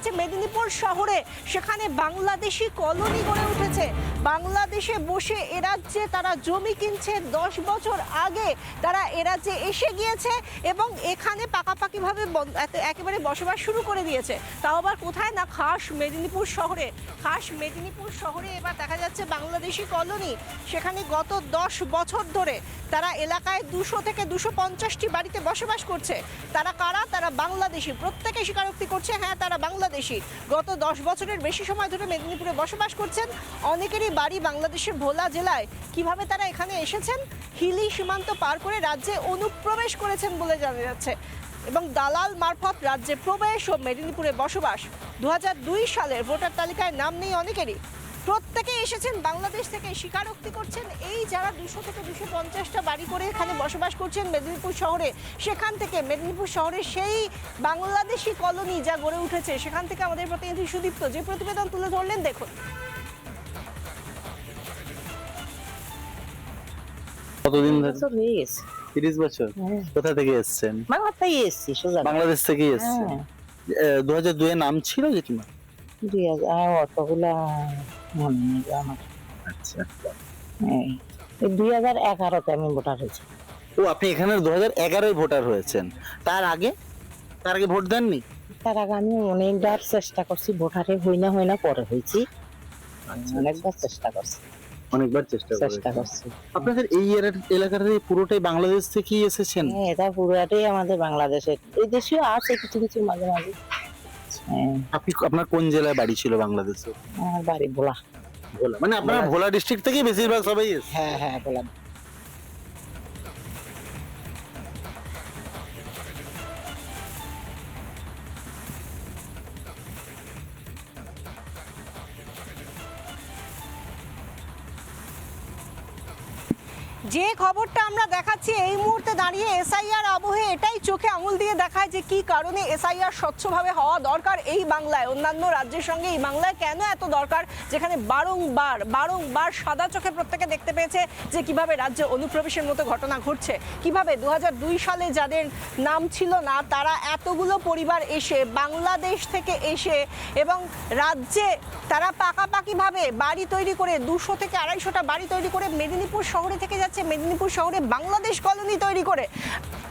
যাচ্ছে মেদিনীপুর শহরে। সেখানে বাংলাদেশি কলোনি গড়ে উঠেছে। বাংলাদেশে বসে এ রাজ্যে তারা জমি কিনছে দশ বছর আগে। তারা এ রাজ্যে এসে গিয়েছে এবং এখানে পাকাপাকিভাবে একেবারে বসবাস শুরু করে দিয়েছে। তাও আবার কোথায়? না, খাস মেদিনীপুর শহরে। খাস মেদিনীপুর শহরে এবার দেখা যাচ্ছে বাংলাদেশি কলোনি। সেখানে গত দশ বছর ধরে তারা এলাকায় দুশো থেকে দুশো পঞ্চাশটি বাড়িতে বসবাস করছে। তারা কারা? তারা বাংলাদেশি। প্রত্যেকে স্বীকারোক্তি করছে হ্যাঁ তারা বাংলাদেশি। গত দশ বছরের বেশি সময় ধরে মেদিনীপুরে বসবাস করছেন অনেকেরই বাড়ি বাংলাদেশের ভোলা জেলায়। কীভাবে তারা এখানে এসেছেন? হিলি সীমান্ত পার করে রাজ্যে অনুপ্রবেশ করেছেন বলে জানা যাচ্ছে। এবং দালাল মারফত রাজ্যে প্রবেশ ও মেদিনীপুরে বসবাস। দুই হাজার দুই সালের ভোটার তালিকায় নাম নেই অনেকেরই। প্রত্যেকে এসেছেন বাংলাদেশ থেকে স্বীকারোক্তি করছেন। এই যারা দুশো থেকে দুশো পঞ্চাশটা বাড়ি করে এখানে বসবাস করছেন মেদিনীপুর শহরে সেখান থেকে মেদিনীপুর শহরে সেই বাংলাদেশি কলোনি যা গড়ে উঠেছে সেখান থেকে আমাদের প্রতিনিধি সুদীপ্ত যে প্রতিবেদন তুলে ধরলেন দেখুন। কতদিন হয়ে গেছে। তিরিশ বছর? হ্যাঁ। কোথা থেকে এসেছেন? বাংলা থেকে এসছি বাংলাদেশ থেকে এসেছেন? হ্যাঁ। দু হাজার দুয়ে নাম ছিল যে জেঠিমা? দুই হাজার অতগুলা মনে নেই আমার। আচ্ছা। হ্যাঁ এই দুই হাজার এগারোতে আমি ভোটার হয়েছি। ও আপনি এখানে দু হাজার এগারোয় ভোটার হয়েছেন। তার আগে? তার আগে ভোট দেননি? তার আগে আমি অনেকবার চেষ্টা করছি ভোটারে হই না হই না পরে হয়েছি। অনেকবার চেষ্টা করছি। অনেকবার চেষ্টা চেষ্টা করছি। আপনাদের এই পুরোটাই বাংলাদেশ থেকেই এসেছেন? হ্যাঁ এটা পুরোটাই আমাদের বাংলাদেশের। এই দেশেও আছে কিছু কিছু মাঝে মাঝে। আপনি আপনার কোন জেলায় বাড়ি ছিল বাংলাদেশে? আমার বাড়ি ভোলা। ভোলা। মানে আপনার ভোলা ডিস্ট্রিক্ট থেকেই বেশিরভাগ সবাই হ্যাঁ হ্যাঁ ভোলা। যে খবরটা আমরা দেখাচ্ছি এই মুহূর্তে দাঁড়িয়ে এসআইআর আবহে এটাই চোখে আঙুল দিয়ে দেখায় যে কি কারণে এসআইআর স্বচ্ছভাবে হওয়া দরকার এই বাংলায়। অন্যান্য রাজ্যের সঙ্গে এই বাংলায় কেন এত দরকার? যেখানে বারংবার বারংবার সাদা চোখে প্রত্যেকে দেখতে পেয়েছে যে কীভাবে রাজ্যে অনুপ্রবেশের মতো ঘটনা ঘটছে। কীভাবে দু হাজার দুই সালে যাদের নাম ছিল না, তারা এতগুলো পরিবার এসে বাংলাদেশ থেকে এসে এবং রাজ্যে তারা পাকাপাকিভাবে বাড়ি তৈরি করে, দুশো থেকে আড়াইশোটা বাড়ি তৈরি করে মেদিনীপুর শহরে থেকে যাচ্ছে। মেদিনীপুর শহরে বাংলাদেশ কলোনি তৈরি করে।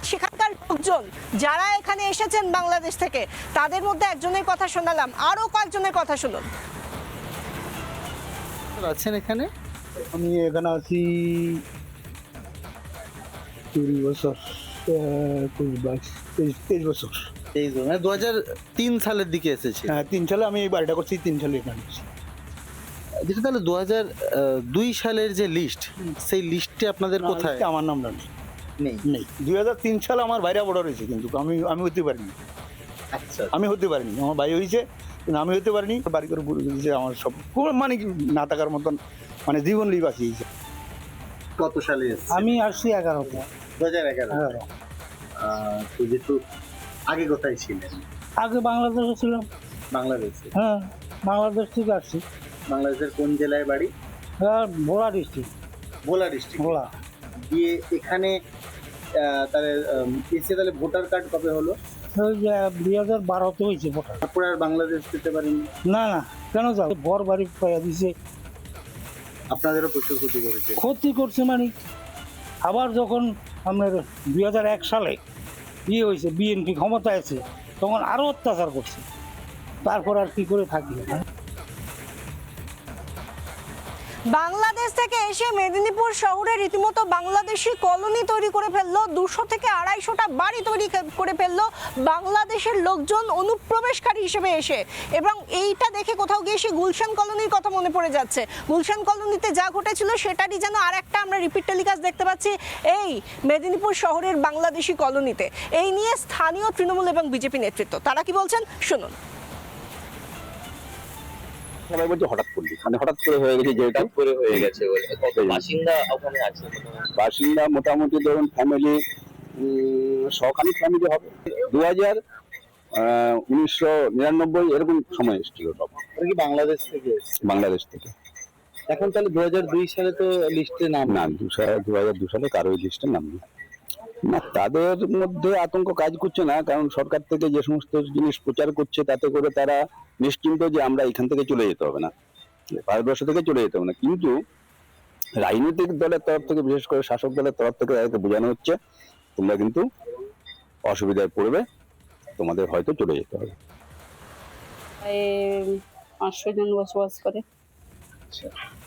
সেখানকার লোকজন যারা এখানে এসেছেন বাংলাদেশ থেকে তাদের মধ্যে একজনের কথা শোনালাম। আরও কয়েকজনের কথা শুনুন। আছেন এখানে? আমি এখানে আছি কুড়ি বছর আহ, কুড়ি বাইশ তেইশ তেইশ বছর। এই মানে দু হাজার তিন সালের দিকে এসেছে হ্যাঁ তিন সালে আমি এই বাড়িটা করছি তিন সালে এখানে। যেটা তাহলে দু হাজার দুই সালের যে লিস্ট সেই লিস্টে আপনাদের কোথায়? আমার নামটা নেই নেই। নেই। দুই হাজার তিন সালে আমার বাইরে বড় হয়েছে কিন্তু আমি আমি হতে পারিনি। আচ্ছা। আমি হতে পারিনি। আমার ভাই হয়েছে কিন্তু আমি হতে পারিনি। বাড়ি করে পুরো দিয়েছে আমার সব মানে না থাকার মতন মানে জীবন লিপ বাঁচিয়েছে কত সালে আমি আসছি এগারোতে। দু হাজার এগারো এগারো তো যেহেতু আগে কোথায় ছিলেন? আগে বাংলাদেশে ছিলাম। বাংলাদেশে? হ্যাঁ বাংলাদেশ থেকে আসছি। বাংলাদেশের কোন জেলায় বাড়ি? Bhola district Bhola district Bhola. দিয়ে এখানে তাহলে এসে তাহলে ভোটার কার্ড কবে হলো? দুই হাজার বারোতে হয়েছে ভোটার। তারপরে আর বাংলাদেশ যেতে পারেন? না না কেন যাবে? বর বাড়ি পাইয়া দিছে। আপনাদেরও প্রচুর ক্ষতি করেছে। ক্ষতি করছে মানে? আবার যখন আপনার দুই হাজার এক সালে ইয়ে হয়েছে বিএনপি ক্ষমতা আছে তখন আরও অত্যাচার করছে। তারপর আর কি করে থাকি বাংলাদেশ থেকে এসে মেদিনীপুর শহরে রীতিমতো বাংলাদেশি কলোনি তৈরি করে ফেলল, দুশো থেকে আড়াইশোটা বাড়ি তৈরি করে ফেলল বাংলাদেশের লোকজন অনুপ্রবেশকারী হিসেবে এসে। এবং এইটা দেখে কোথাও গিয়ে সে গুলশান কলোনির কথা মনে পড়ে যাচ্ছে। গুলশান কলোনিতে যা ঘটেছিল সেটারই যেন আর একটা আমরা রিপিট টেলিকাস্ট দেখতে পাচ্ছি, এই মেদিনীপুর শহরের বাংলাদেশি কলোনিতে। এই নিয়ে স্থানীয় তৃণমূল এবং বিজেপি নেতৃত্ব, তারা কি বলছেন? শুনুন। সবাই বলছে হঠাৎ করলি? মানে হঠাৎ করে হয়ে গেছে যেটা? করে হয়ে গেছে কত বাসিন্দা ওখানে আছে বাসিন্দা মোটামুটি ধরুন ফ্যামিলি সহকারী ফ্যামিলি হবে। দু হাজার উনিশশো নিরানব্বই এরকম সময় এসেছিল সব। কি বাংলাদেশ থেকে বাংলাদেশ থেকে। এখন তাহলে দু হাজার দুই সালে তো লিস্টে নাম না দু সালে দু সালে কারোই লিস্টে নাম নেই। না, তাদের মধ্যে আতঙ্ক কাজ করছে না, কারণ সরকার থেকে যে সমস্ত জিনিস প্রচার করছে, তাতে করে তারা নিশ্চিন্ত যে আমরা এখান থেকে চলে যেতে হবে না। ভারতবর্ষ থেকে চলে যেতে হবে না। কিন্তু রাজনৈতিক দলের তরফ থেকে, বিশেষ করে শাসক দলের তরফ থেকে তাদেরকে বোঝানো হচ্ছে, তোমরা কিন্তু অসুবিধায় পড়বে, তোমাদের হয়তো চলে যেতে হবে। পাঁচশো জন বসবাস করে।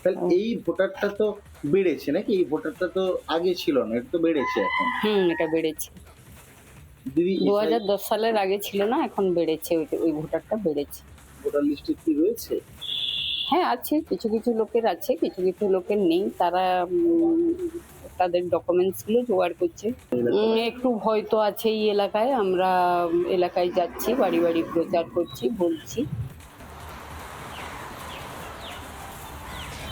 তাহলে এই ভোটারটা তো বেড়েছে নাকি? এই ভোটারটা তো আগে ছিল না এটা তো বেড়েছে এখন। হুম এটা বেড়েছে। দিদি দু হাজার দশ সালের আগে ছিল না এখন বেড়েছে ওই- ওই ভোটারটা বেড়েছে। ভোটার লিস্টে কি রয়েছে? হ্যাঁ আছে কিছু কিছু লোকের আছে কিছু কিছু লোকের নেই তারা তাদের ডকুমেন্টসগুলো জোগাড় করছে। একটু ভয় তো আছে এই এলাকায় আমরা এলাকায় যাচ্ছি বাড়ি বাড়ি প্রচার করছি বলছি।